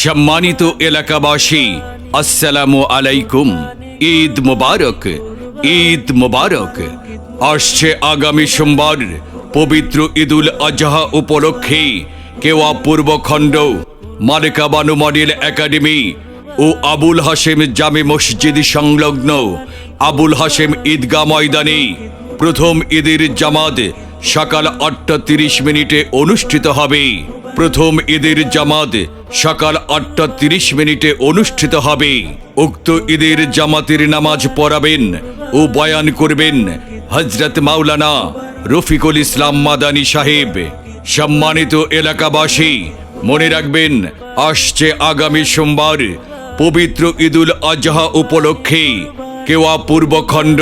সম্মানিত এলাকাবাসী, আসসালামু আলাইকুম। ঈদ মোবারক ঈদ মোবারক। আসছে আগামী সোমবার, পবিত্র ঈদুল আজহা উপলক্ষে কেওয়া পূর্বখণ্ড মালিকা বানু মডেল একাডেমি ও আবুল হাশেম জামে মসজিদ সংলগ্ন আবুল হাশেম ঈদগাহ ময়দানে প্রথম ঈদের জামাত সকাল আটটা তিরিশ মিনিটে অনুষ্ঠিত হবে। প্রথম ঈদের জামাত সকাল আটটা তিরিশ মিনিটে অনুষ্ঠিত হবে। উক্ত ঈদের জামাতের নামাজ পড়াবেন ও বয়ান করবেন হজরত মাওলানা রফিকুল ইসলাম মাদানী সাহেব। সম্মানিত এলাকাবাসী, মনে রাখবেন, আসছে আগামী সোমবার পবিত্র ঈদুল আজহা উপলক্ষে কেওয়া পূর্বখণ্ড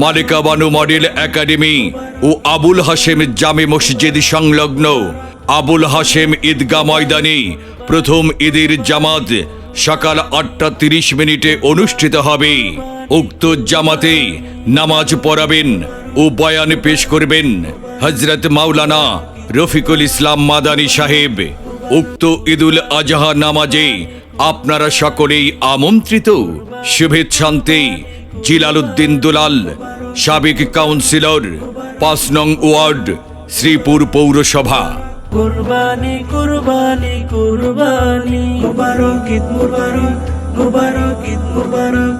মালিকা বানু মডেল একাডেমি ও আবুল হাশেম জামে মসজিদ সংলগ্ন আবুল হাশেম ঈদগাহ ময়দানে প্রথম ঈদের জামাত সকাল আটটা তিরিশ মিনিটে অনুষ্ঠিত হবে। উক্ত জামাতে নামাজ পড়াবেন ও বয়ান পেশ করবেন হজরত মাওলানা রফিকুল ইসলাম মাদানী সাহেব। উক্ত ঈদুল আজহা নামাজে আপনারা সকলেই আমন্ত্রিত। শুভেচ্ছান্তে জিলালউদ্দিন দুলাল, সাবেক কাউন্সিলর, পাঁচ নং ওয়ার্ড, শ্রীপুর পৌরসভা। কুরবানি কুরবানি কুরবানি। মুবারক ঈদ মুবারক মুবারক ঈদ মুবারক।